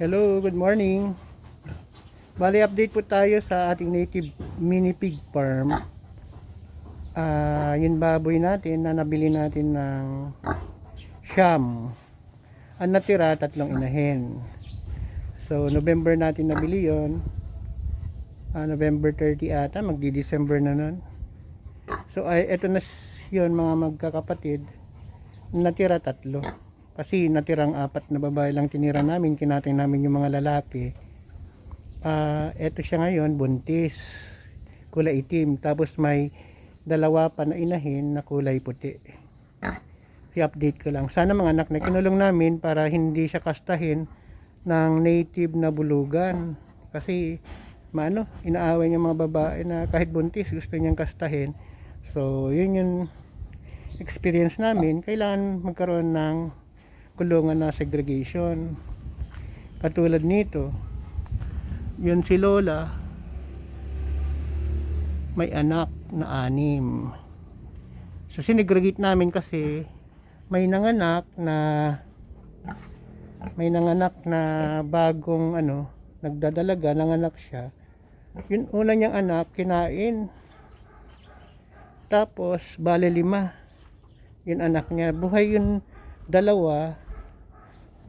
Hello, good morning. Bali, update po tayo sa ating native mini pig farm. Ah, yung baboy natin na nabili natin ng Sham. Ang natira, tatlong inahin. So, November natin nabili yon. Ah, November 30 ata, magdi-December na nun. So, ay, eto na yun mga magkakapatid. Natira tatlo. Kasi natirang apat na babae lang tinira namin, kinatay namin yung mga lalaki. Ah, eto siya ngayon, buntis. Kulay itim. Tapos may dalawa pa na inahin na kulay puti. I-update ko lang. Sana mga anak na kinulong namin para hindi siya kastahin ng native na bulugan. Kasi maano, inaaway niya mga babae na kahit buntis gusto niyang kastahin. So, yun yung experience namin. Kailangan magkaroon ng kulungan na segregation. Katulad nito, yun si Lola, may anak na anim. So sinegregate namin kasi may nanganak na may nanganak na bagong ano, nagdadalaga, nanganak siya. Yung una niyang anak, kinain. Tapos, bale lima. Yung anak niya. Buhay yung dalawa.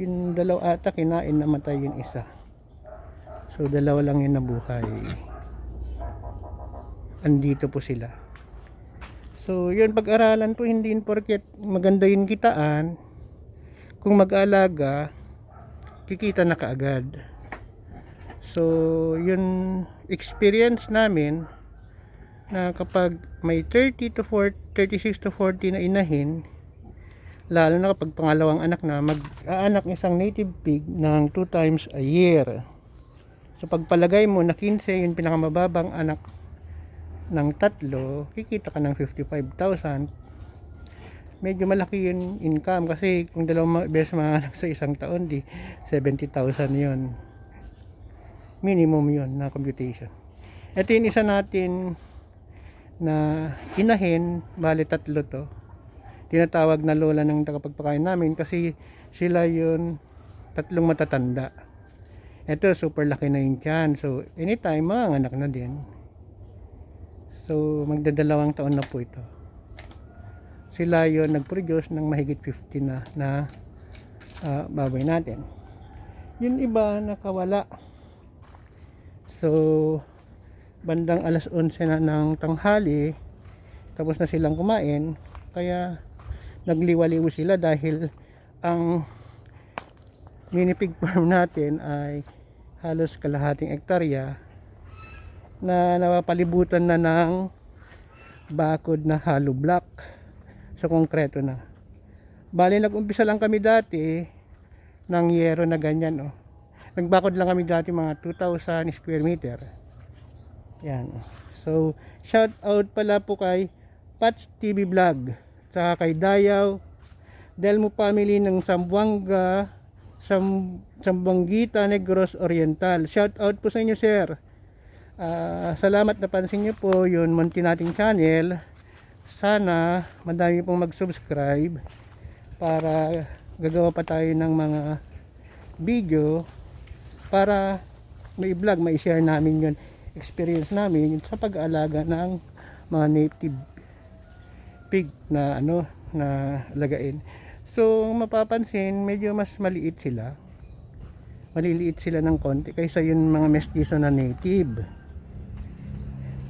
Yung dalawa ata, kinain, namatay yung isa. So, dalawa lang yung nabuhay. Andito po sila. So, yun pag-aralan po, hindi porket maganda yung kitaan. Kung mag-alaga, kikita na kaagad. So, yun experience namin na kapag may 30 to 40, 36 to 40 na inahin, lalo na kapag pangalawang anak na, mag-aanak isang native pig ng 2 times a year. So, pagpalagay mo na 15 yung pinakamababang anak ng tatlo, kikita ka ng 55,000. Medyo malaki yung income kasi kung dalawang beses mga anak sa isang taon, di 70,000 yun. Minimum yun na computation. Ito yung isa natin na inahin, bali tatlo to. Tinatawag na lola ng tagapagpakain namin kasi sila yun tatlong matatanda. Ito super laki na yung tiyan. So anytime mga anak na din. So magdadalawang taon na po ito. Sila yun nag-produce ng mahigit 50 na na ah, baboy natin. Yung iba nakawala. So bandang alas 11 na ng tanghali tapos na silang kumain kaya nagliwaliw sila dahil ang mini pig farm natin ay halos kalahating ektarya na napapalibutan na ng bakod na hollow block sa konkreto na bali nag-umpisa lang kami dati ng yero na ganyan oh. nagbakod lang kami dati mga 2,000 square meter yan. So, shout out pala po kay Pats TV Vlog. Sa kay Dayaw, Delmo family ng Sambuanga, Sam, Sambuangita, Negros Oriental. Shout out po sa inyo, sir. Ah, salamat na pansin niyo po yun munti nating channel. Sana madami pong mag-subscribe para gagawa pa tayo ng mga video para may vlog, may share namin yun experience namin sa pag-aalaga ng mga native pig na ano na lagain. So mapapansin medyo mas maliit sila. Maliliit sila ng konti kaysa yung mga mestizo na native.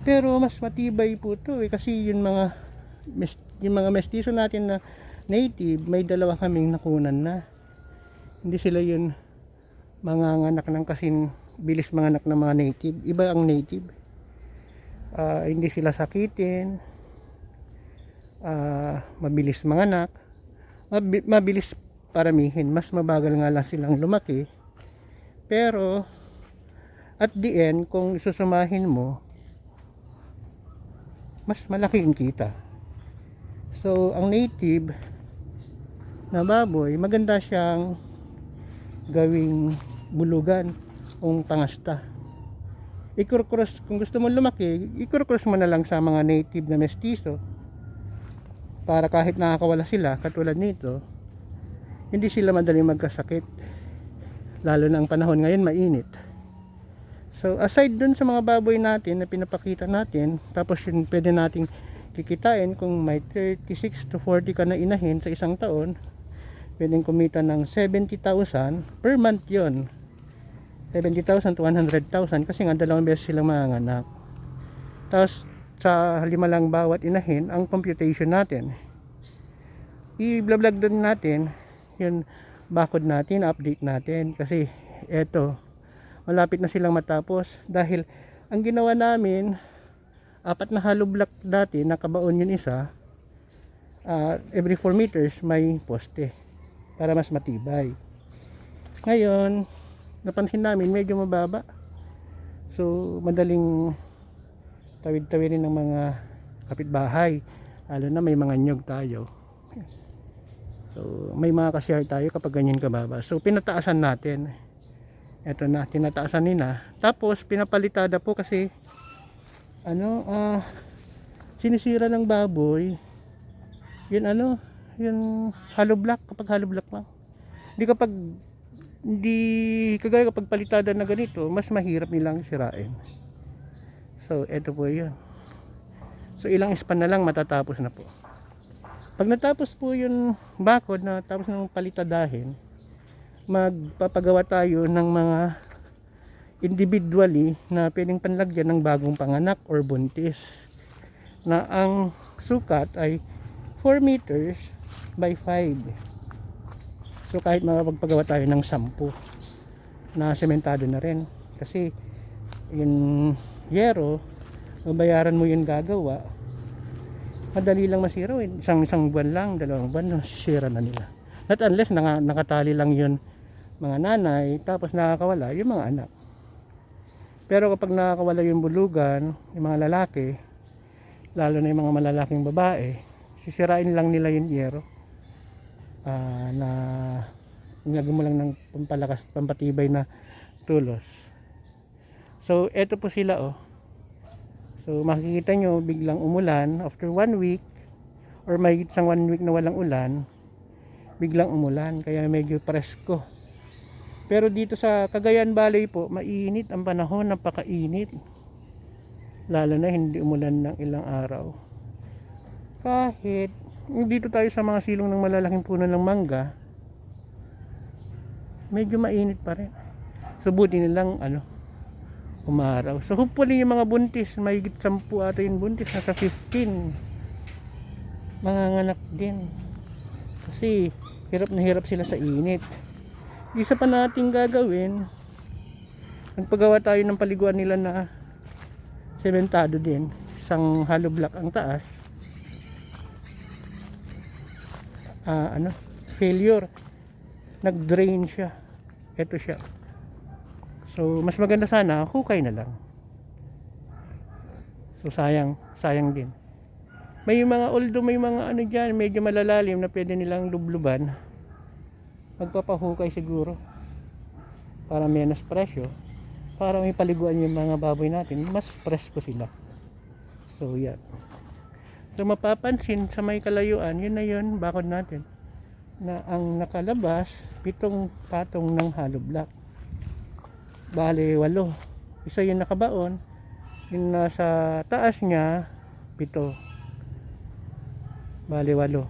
Pero mas matibay po to eh kasi yung mga yung mga mestizo natin na native may dalawa kaming nakunan na. Hindi sila yun mga anak ng kasin bilis mga anak ng mga native. Iba ang native. Ah, hindi sila sakitin. Ah, mabilis mga anak. Mabi- mabilis paramihin. Mas mabagal nga lang silang lumaki. Pero at the end, kung isusumahin mo, mas malaki yung kita. So, ang native na baboy, maganda siyang gawing bulugan o pangasta. Ikurkros, kung gusto mo lumaki, ikurkros mo na lang sa mga native na mestizo para kahit nakakawala sila, katulad nito, hindi sila madaling magkasakit. lalo na ang panahon ngayon mainit. So aside dun sa mga baboy natin na pinapakita natin tapos yun pwede nating kikitain kung may 36 to 40 ka na inahin sa isang taon pwedeng kumita ng 70,000 per month yon 70,000 to 100,000 kasi nga dalawang beses silang manganak tapos sa lima lang bawat inahin ang computation natin. I-vlog din natin yun bakod natin update natin. Kasi eto malapit na silang matapos. Dahil ang ginawa namin apat na hollow block dati nakabaon yun isa ah, every 4 meters may poste para mas matibay. Ngayon napansin namin medyo mababa. So madaling tawid-tawidin ng mga kapitbahay. Lalo na may mga nyog tayo. So may mga ka-share tayo kapag ganyan kababa. So pinataasan natin. Eto na tinataasan nila. Tapos pinapalitada po kasi ano ah sinisira ng baboy. Yun ano yun hollow block. Kapag hollow block lang hindi kapag hindi kagaya kapag palitada na ganito mas mahirap nilang sirain so eto po yun. So ilang span na lang matatapos na po. Pag natapos po yung bakod na tapos ng palitadahin magpapagawa tayo ng mga individually na pwedeng panlagyan ng bagong panganak or buntis na ang sukat ay 4 meters by 5 so kahit makapagpagawa tayo ng 10 na sementado na rin. Kasi yung yero babayaran mo yung gagawa. Madali lang masira eh. isang isang buwan lang dalawang buwan sira na nila. Not unless naka, nakatali lang yun mga nanay tapos nakakawala yung mga anak. Pero kapag nakakawala yung bulugan yung mga lalaki lalo na yung mga malalaking babae sisirain lang nila yung yero. Ah, na nilagyan mo lang ng pampalakas pampatibay na tulos so eto po sila oh. So makikita nyo biglang umulan. After one week or may isang one week na walang ulan biglang umulan. Kaya medyo presko. Pero dito sa Cagayan Valley po mainit ang panahon napakainit. Lalo na hindi umulan ng ilang araw. Kahit dito tayo sa mga silong ng malalaking puno ng mangga medyo mainit pa rin. So buti nilang ano umaraw. So hopefully yung mga buntis may 10 ata yung buntis nasa 15 mga nganak din. Kasi hirap na hirap sila sa init. Isa pa nating gagawin nagpagawa tayo ng paliguan nila na sementado din. Isang hollow block ang taas. Ah, ano? Failure. Nag drain siya. Ito siya so mas maganda sana hukay na lang. So sayang sayang din. May mga although may mga ano dyan medyo malalalim na pwede nilang lubluban magpapahukay siguro. Para menos presyo. Para may paliguan yung mga baboy natin mas presko sila. So yan so mapapansin sa may kalayuan yun na yun bakod natin na ang nakalabas pitong patong ng hollow block bali walo. Isa yung nakabaon. Yung nasa taas niya pito. Bali walo.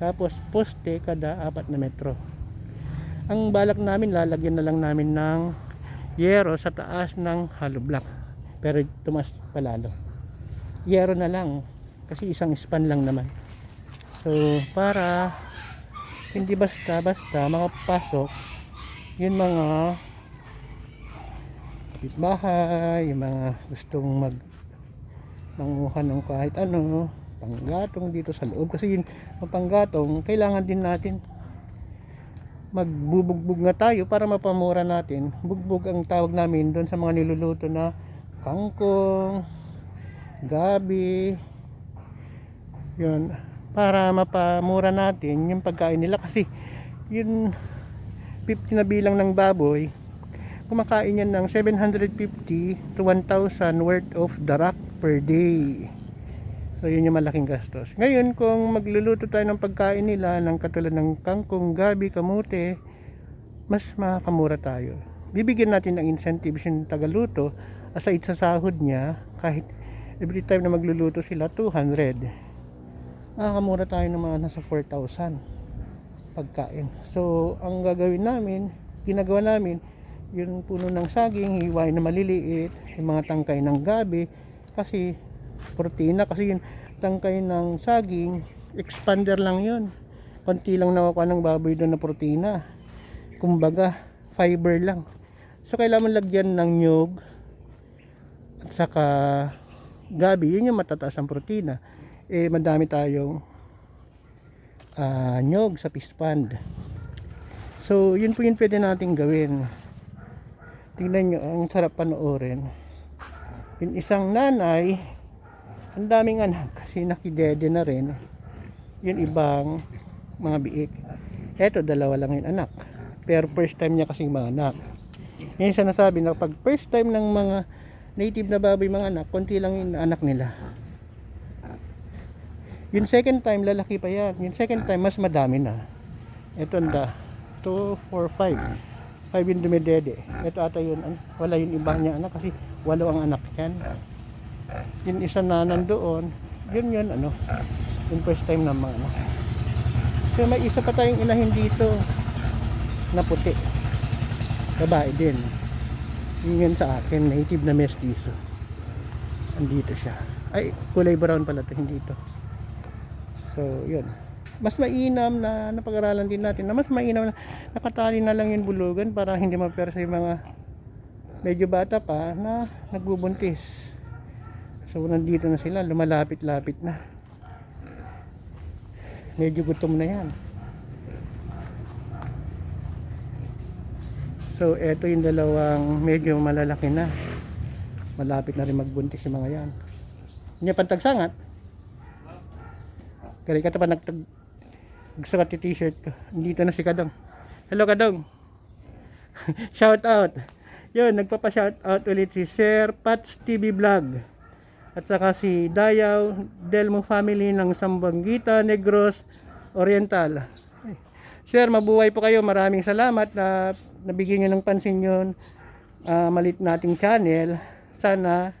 Tapos poste kada apat na metro. Ang balak namin lalagyan na lang namin ng yero sa taas ng hollow block. Pero tumas palalo. Yero na lang kasi isang span lang naman. So para hindi basta basta makapasok yun mga bahay yung mga gustong mag manguha ng kahit ano panggatong dito sa loob. Kasi yun ang panggatong kailangan din natin magbubugbog nga tayo para mapamura natin. Bugbog ang tawag namin doon sa mga niluluto na kangkong gabi yun para mapamura natin yung pagkain nila. Kasi yun 50 na bilang ng baboy kumakain yan ng 750 to 1,000 worth of darak per day so yun yung malaking gastos ngayon kung magluluto tayo ng pagkain nila ng katulad ng kangkong, gabi, kamote mas makakamura tayo. Bibigyan natin ng incentives yung tagaluto aside sa sahod niya kahit every time na magluluto sila 200 makakamura tayo ng mga nasa 4,000 pagkain. So, ang gagawin namin, ginagawa namin, yung puno ng saging, hiwain na maliliit, yung mga tangkay ng gabi, kasi protina, kasi yung tangkay ng saging, expander lang yun. Konti lang nakuha ng baboy doon na protina. Kumbaga, fiber lang. So, kailangan lagyan ng nyog at saka gabi, yun yung matataas ang protina. Eh, madami tayong ah, nyog sa fish pond. So, yun po yung pwede natin gawin. Tingnan nyo, ang sarap panoorin. Yung isang nanay, ang daming anak kasi nakidede na rin. Yung ibang mga biik. Eto, dalawa lang yung anak. Pero first time niya kasing mga anak. Yan siya nasabi na pag first time ng mga native na baboy mga anak, konti lang yung anak nila. Yung second time, lalaki pa yan. Yung second time, mas madami na. Ito anda. 2, 4, 5. 5 yung dumidede. Ito ata yun. Wala yung iba niya anak kasi walo ang anak yan. Yung isa na nandoon, yun yun ano. Yung first time ng mga anak. So may isa pa tayong inahin dito na puti. Babae din. Yun yun sa akin, native na mestizo. Andito siya. Ay, kulay brown pala to, hindi ito. So, yun. Mas mainam na napag-aralan din natin na mas mainam na nakatali na lang yung bulugan para hindi mapersa yung mga medyo bata pa na nagbubuntis. So, nandito na sila, lumalapit-lapit na. Medyo gutom na yan. So, eto yung dalawang medyo malalaki na. Malapit na rin magbuntis yung mga yan. Hindi pantagsangat. Kaya ka pa nagtag nagsukat yung t-shirt ko. Dito na si Kadong. Hello Kadong. shout out. Yun, nagpapa-shout out ulit si Sir Pats TV Vlog. At saka si Dayaw Delmo family ng Sambanggita Negros Oriental. Sir, mabuhay po kayo. Maraming salamat na nabigyan nyo ng pansin yun. ah, malit nating channel. Sana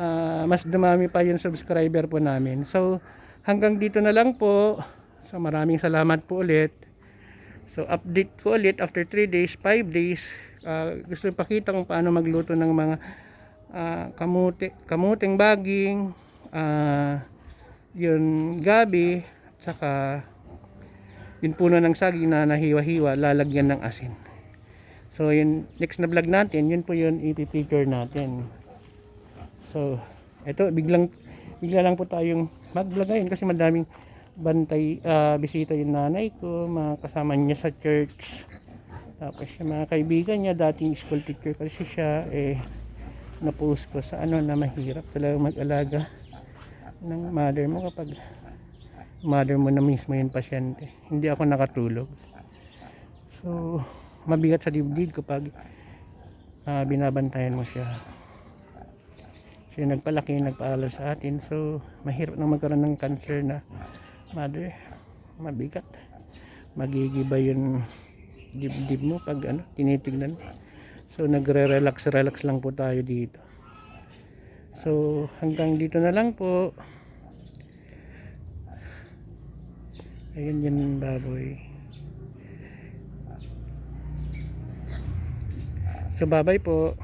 ah, mas dumami pa yung subscriber po namin. So, hanggang dito na lang po. So, maraming salamat po ulit. So, update ko ulit after 3 days, 5 days. Ah, gusto pakita kung paano magluto ng mga ah, kamuti, kamuting baging, ah, yun gabi, at saka yung puno ng saging na nahiwa-hiwa, lalagyan ng asin. So, yun, next na vlog natin, yun po yun ipipicture natin. So, eto, biglang, bigla lang po tayong mag-vlog ngayon kasi madaming bantay, ah, bisita yung nanay ko, mga niya sa church. Tapos yung mga kaibigan niya, dating school teacher kasi siya, eh, na-post ko sa ano na mahirap talaga mag-alaga ng mother mo kapag mother mo na mismo yung pasyente. Hindi ako nakatulog. So, mabigat sa dibdib kapag ah, binabantayan mo siya. Siya nagpalaki, nagpaaral sa atin. So, mahirap na magkaroon ng cancer na mother. Mabigat. Magigiba yung dibdib mo pag ano, tinitignan. So, nagre-relax, relax lang po tayo dito. So, hanggang dito na lang po. Ayun yan baboy. So, bye-bye po.